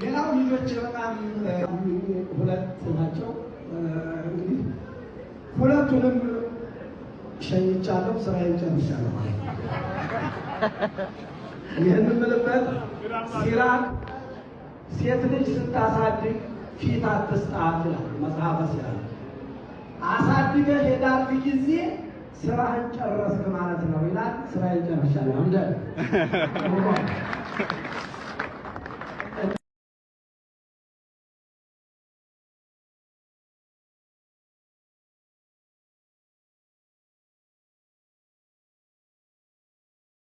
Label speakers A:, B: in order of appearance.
A: ሌላው ልጆች በጣም ሁለት ናቸው። እንግዲህ ሁለቱንም ሸኝቻለሁ፣ ስራዬን ጨርሻለሁ ይህን የምልበት ሲራክ ሴት ልጅ ስታሳድግ ፊት አትስጣት ይላል መጽሐፈ ሲራክ። አሳድገህ የዳርክ ጊዜ ስራህን ጨረስክ ማለት ነው ይላል። ስራዬን ጨርሻለሁ እንደ